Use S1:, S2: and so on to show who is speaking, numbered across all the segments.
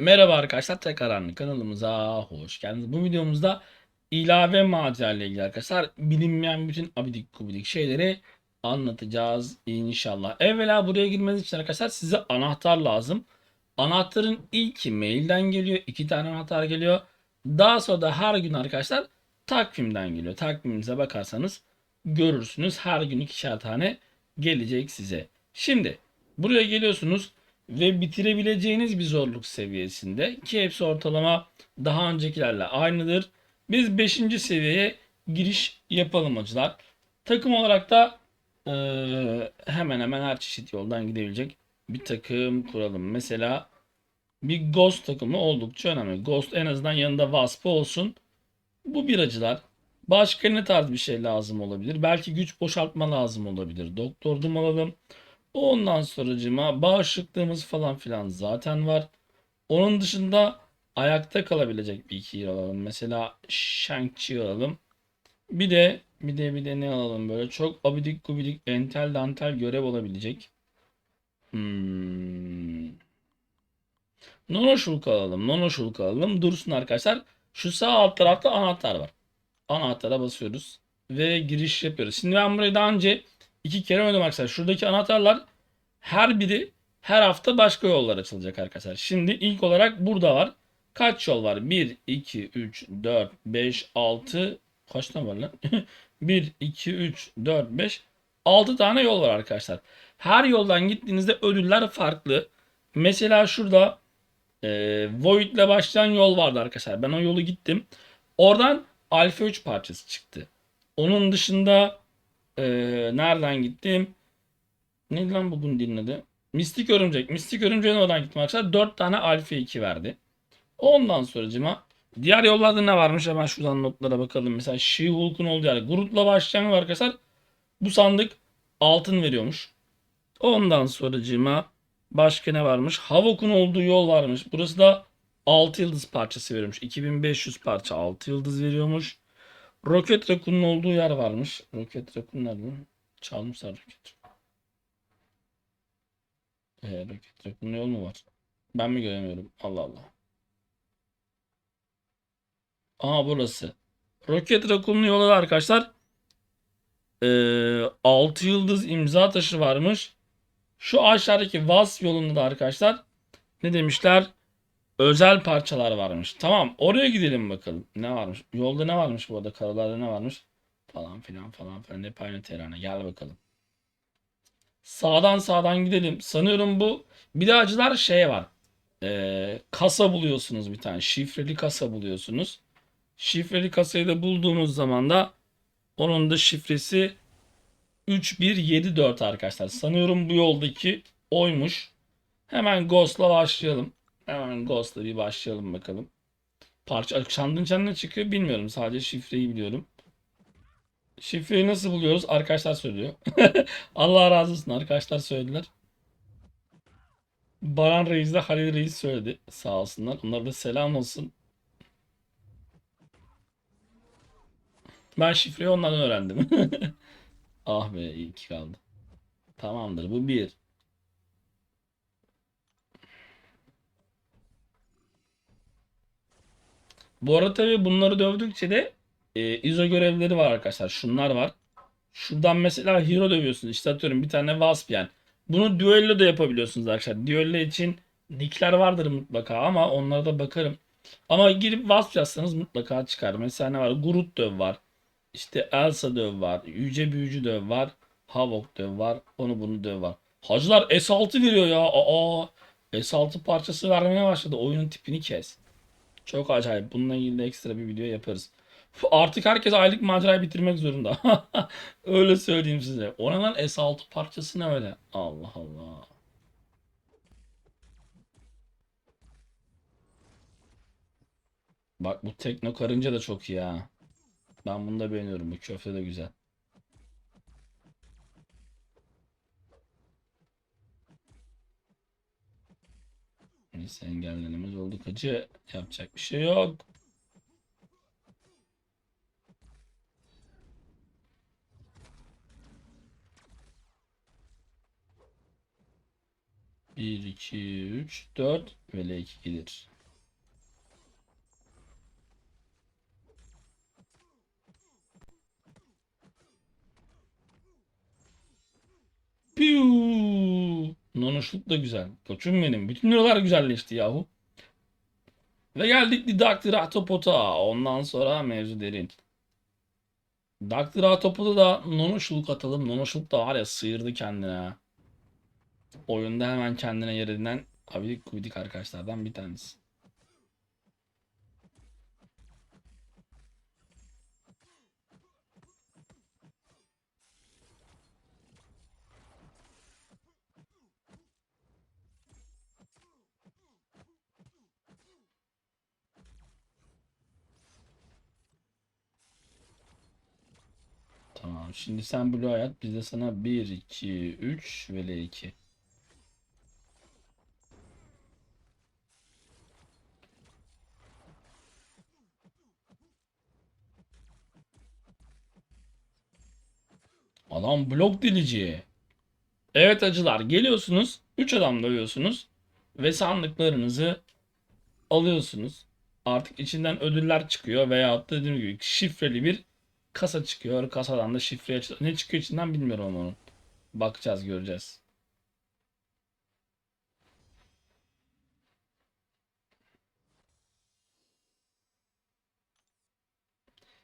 S1: Merhaba arkadaşlar tekrardan kanalımıza hoş geldiniz. Bu videomuzda ilave macera ile ilgili arkadaşlar bilinmeyen bütün abidik gubidik şeyleri anlatacağız inşallah. Evvela buraya girmeniz için arkadaşlar size anahtar lazım. Anahtarın ilki mailden geliyor. iki tane anahtar geliyor. Daha sonra da her gün arkadaşlar takvimden geliyor. Takviminize bakarsanız görürsünüz. Her gün ikişer tane gelecek size. Şimdi buraya geliyorsunuz ve bitirebileceğiniz bir zorluk seviyesinde ki hepsi ortalama daha öncekilerle aynıdır. Biz 5. seviyeye giriş yapalım hacılar. Takım olarak da eee, hemen hemen her çeşit yoldan gidebilecek bir takım kuralım. Mesela bir Ghost takımı oldukça önemli. Ghost en azından yanında Wasp olsun. Bu bir acılar. Başka ne tarz bir şey lazım olabilir? Belki güç boşaltma lazım olabilir. Doktor alalım. Ondan sonracıma bağışıklığımız falan filan zaten var. Onun dışında ayakta kalabilecek bir iki yer alalım. Mesela Shang-Chi alalım. Bir de bir de bir de ne alalım böyle çok abidik gubidik entel dantel görev olabilecek. Hmm. Nono Shulk alalım. Nono Shulk alalım. Dursun arkadaşlar. Şu sağ alt tarafta anahtar var. Anahtara basıyoruz. Ve giriş yapıyoruz. Şimdi ben burayı daha önce iki kere oynadım arkadaşlar. Şuradaki anahtarlar her biri her hafta başka yollar açılacak arkadaşlar. Şimdi ilk olarak burada var. Kaç yol var? 1, 2, 3, 4, 5, 6. Kaç tane var lan? 1, 2, 3, 4, 5. 6 tane yol var arkadaşlar. Her yoldan gittiğinizde ödüller farklı. Mesela şurada e, Void ile başlayan yol vardı arkadaşlar. Ben o yolu gittim. Oradan Alpha 3 parçası çıktı. Onun dışında e, nereden gittim? Neydi lan bu dilin adı? Mistik Örümcek. Mistik Örümcek'in oradan gittim arkadaşlar. 4 tane Alpha 2 verdi. Ondan sonracıma diğer yollarda ne varmış hemen şuradan notlara bakalım. Mesela She-Hulk'un olduğu yer. Groot'la başlayan arkadaşlar. Bu sandık altın veriyormuş. Ondan sonracıma başka ne varmış? Havok'un olduğu yol varmış. Burası da 6 yıldız parçası veriyormuş. 2500 parça 6 yıldız veriyormuş. Rocket Raccoon'un olduğu yer varmış. Rocket Raccoon nerede? Çalmışlar Rocket ee, Rocket Raccoon'un yol mu var? Ben mi göremiyorum? Allah Allah. Aa burası. Rocket Raccoon'un yolu da arkadaşlar. Ee, 6 yıldız imza taşı varmış. Şu aşağıdaki Vas yolunda da arkadaşlar ne demişler? Özel parçalar varmış. Tamam oraya gidelim bakalım. Ne varmış? Yolda ne varmış bu arada? Karalarda ne varmış? Falan filan falan filan. Hep aynı terane. Gel bakalım. Sağdan sağdan gidelim. Sanıyorum bu bir de acılar şey var. Ee, kasa buluyorsunuz bir tane. Şifreli kasa buluyorsunuz. Şifreli kasayı da bulduğunuz zaman da onun da şifresi 3174 arkadaşlar. Sanıyorum bu yoldaki oymuş. Hemen Ghost'la başlayalım. Hemen Ghost'la bir başlayalım bakalım. Parça içinden ne çıkıyor bilmiyorum. Sadece şifreyi biliyorum. Şifreyi nasıl buluyoruz? Arkadaşlar söylüyor. Allah razı olsun arkadaşlar söylediler. Baran Reis de Halil Reis söyledi. Sağ olsunlar. Onlara da selam olsun. Ben şifreyi onlardan öğrendim. ah be iyi ki kaldı. Tamamdır bu bir. Bu arada tabii bunları dövdükçe de e, ISO görevleri var arkadaşlar. Şunlar var. Şuradan mesela hero dövüyorsunuz. İşte atıyorum bir tane wasp yani. Bunu duello da yapabiliyorsunuz arkadaşlar. Duello için nickler vardır mutlaka ama onlara da bakarım. Ama girip wasp yazsanız mutlaka çıkar. Mesela ne var? Groot döv var. İşte Elsa döv var. Yüce büyücü döv var. Havok döv var. Onu bunu döv var. Hacılar S6 veriyor ya. Aa, S6 parçası vermeye başladı. Oyunun tipini kes. Çok acayip. Bununla ilgili de ekstra bir video yaparız. Artık herkes aylık macerayı bitirmek zorunda. Öyle söyleyeyim size. Oradan S6 parçası ne öyle? Allah Allah. Bak bu tekno karınca da çok iyi ha. Ben bunu da beğeniyorum. Bu köfte de güzel. Neyse engellenemez olduk acı. Yapacak bir şey yok. Bir, iki, üç, dört ve L2 gelir. Piu. Nonoşluk da güzel. Koçum benim. Bütün liralar güzelleşti yahu. Ve geldik Didaktir Atopot'a. Ondan sonra mevzu derin. Didaktir Atopot'a da nonoşluk atalım. Nonoşluk da var ya sıyırdı kendine. Oyunda hemen kendine yer edinen abidik gubidik arkadaşlardan bir tanesi. Tamam. Şimdi sen Blue Hayat. Biz de sana 1, 2, 3 ve L2. Adam blok dilici. Evet acılar geliyorsunuz. 3 adam dövüyorsunuz. Ve sandıklarınızı alıyorsunuz. Artık içinden ödüller çıkıyor veya dediğim gibi şifreli bir kasa çıkıyor. Kasadan da şifre aç- ne çıkıyor içinden bilmiyorum ama onun. Bakacağız göreceğiz.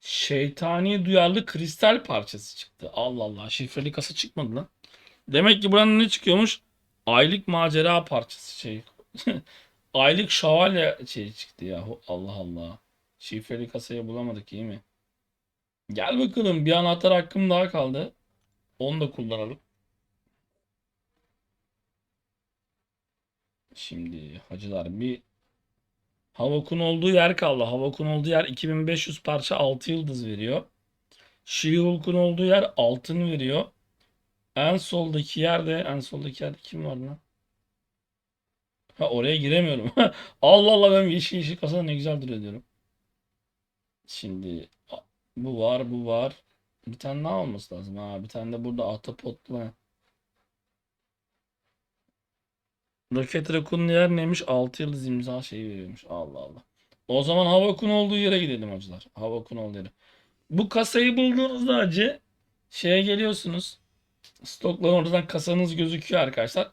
S1: Şeytani duyarlı kristal parçası çıktı. Allah Allah şifreli kasa çıkmadı lan. Demek ki buranın ne çıkıyormuş? Aylık macera parçası şey. Aylık şövalye şey çıktı ya. Allah Allah. Şifreli kasayı bulamadık iyi mi? Gel bakalım bir anahtar hakkım daha kaldı. Onu da kullanalım. Şimdi hacılar bir Havok'un olduğu yer kaldı. Havok'un olduğu yer 2500 parça 6 yıldız veriyor. She-Hulk'un olduğu yer altın veriyor. En soldaki yerde en soldaki yerde kim var lan? Ha oraya giremiyorum. Allah Allah ben yeşil yeşil kasa ne güzel duruyor diyorum. Şimdi bu var bu var. Bir tane daha olması lazım. Ha bir tane de burada ahtapotlu. Roket Raccoon'un yer neymiş? 6 yıldız imza şeyi veriyormuş. Allah Allah. O zaman Havok'un olduğu yere gidelim hacılar. Havok'un olduğu yere. Bu kasayı bulduğunuzda hacı şeye geliyorsunuz. Stokların oradan kasanız gözüküyor arkadaşlar.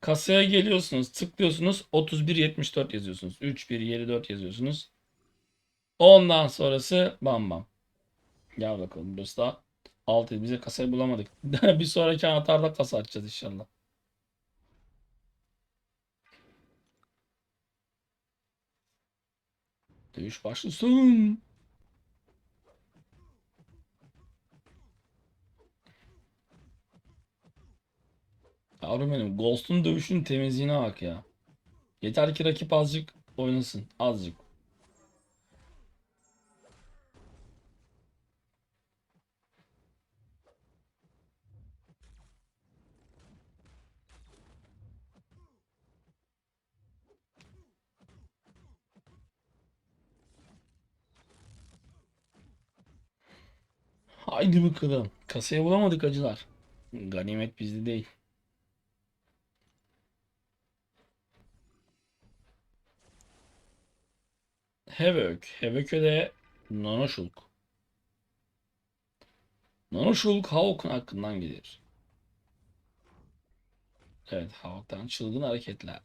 S1: Kasaya geliyorsunuz, tıklıyorsunuz. 3174 yazıyorsunuz. 3174 yazıyorsunuz. Ondan sonrası bam bam. Gel bakalım burası da 6 bize kasayı bulamadık. Bir sonraki anahtarda kasa açacağız inşallah. Dövüş başlasın. Yavrum benim Ghost'un dövüşün temizliğine bak ya. Yeter ki rakip azıcık oynasın. Azıcık. Haydi bakalım. Kasaya bulamadık acılar. Ganimet bizde değil. Hevök. Hevök'e de Nanoşulk. Nanoşulk Hawk'un hakkından gelir. Evet Hawk'tan çılgın hareketler.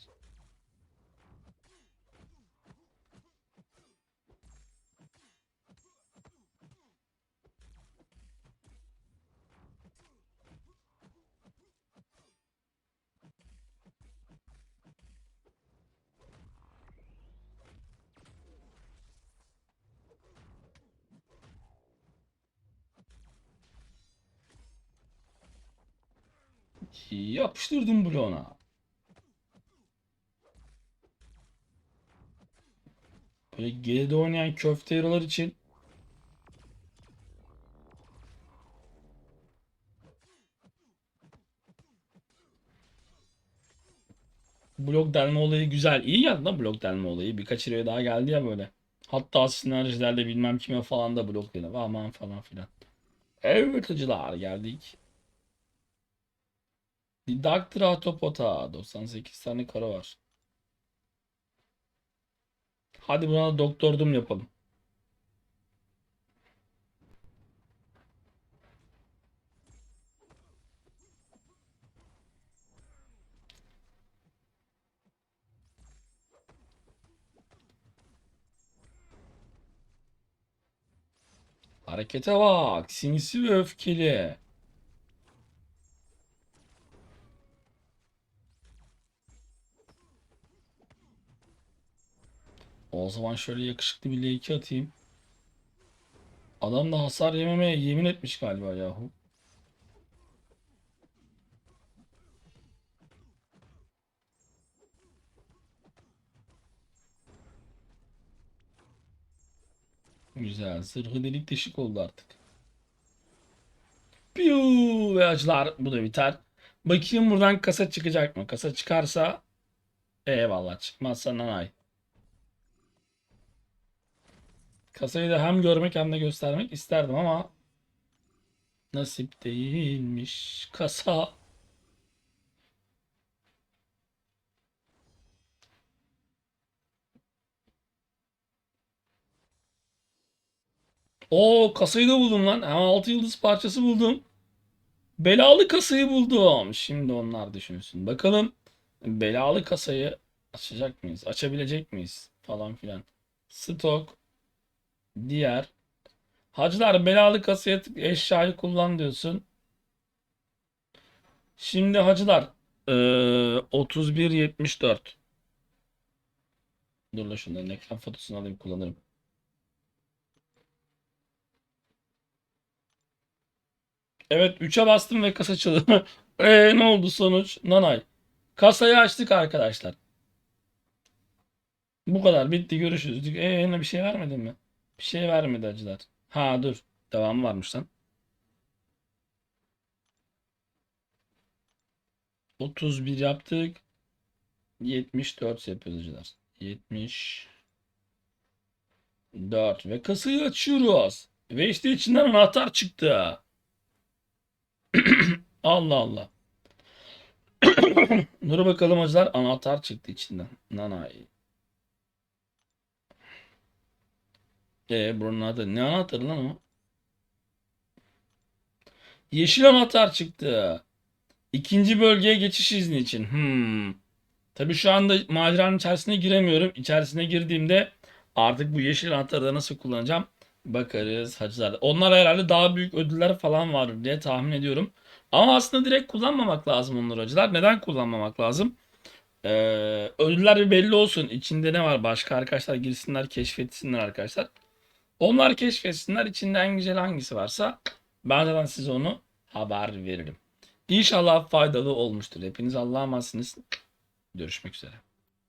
S1: Yapıştırdım bloğuna. Böyle geride oynayan köfte hero'lar için blok delme olayı güzel. İyi geldi lan blok delme olayı. Birkaç hero'ya daha geldi ya böyle. Hatta sinerjilerle bilmem kime falan da blok delme. Aman falan filan. Evet hacılar geldik. Dr. Autopota 98 tane kara var. Hadi buna da doktordum yapalım. Harekete bak. Sinsi ve öfkeli. O zaman şöyle yakışıklı bir L2 atayım. Adam da hasar yememeye yemin etmiş galiba yahu. Güzel. Zırhı delik deşik oldu artık. Piu ve acılar bu da biter. Bakayım buradan kasa çıkacak mı? Kasa çıkarsa eyvallah. Çıkmazsa nanay. Kasayı da hem görmek hem de göstermek isterdim ama nasip değilmiş. Kasa O kasayı da buldum lan. Hemen 6 yıldız parçası buldum. Belalı kasayı buldum. Şimdi onlar düşünsün. Bakalım belalı kasayı açacak mıyız? Açabilecek miyiz? Falan filan. Stok. Diğer. Hacılar belalı kasaya tık eşyayı kullan diyorsun. Şimdi hacılar eee 31.74 Dur la şunların ekran fotosunu alayım kullanırım. Evet 3'e bastım ve kasa çalıyor. Eee ne oldu sonuç? Nanay. Kasayı açtık arkadaşlar. Bu kadar bitti görüşürüz. Eee bir şey vermedin mi? Bir şey vermedi acılar. Ha dur. Devamı varmış lan. 31 yaptık. 74 yapıyoruz acılar. 74 ve kasayı açıyoruz. Ve işte içinden anahtar çıktı. Allah Allah. Dur bakalım acılar anahtar çıktı içinden. Nanay. E buranın adı ne anahtarı lan o? Yeşil anahtar çıktı. İkinci bölgeye geçiş izni için. Hmm. Tabii şu anda maceranın içerisine giremiyorum. İçerisine girdiğimde artık bu yeşil anahtarı da nasıl kullanacağım? Bakarız hacılar. Onlar herhalde daha büyük ödüller falan vardır diye tahmin ediyorum. Ama aslında direkt kullanmamak lazım onları hacılar. Neden kullanmamak lazım? Ee, ödüller bir belli olsun. İçinde ne var? Başka arkadaşlar girsinler, keşfetsinler arkadaşlar. Onlar keşfetsinler. İçinde en güzel hangisi varsa ben zaten size onu haber veririm. İnşallah faydalı olmuştur. Hepiniz Allah'a emanetsiniz. Görüşmek üzere.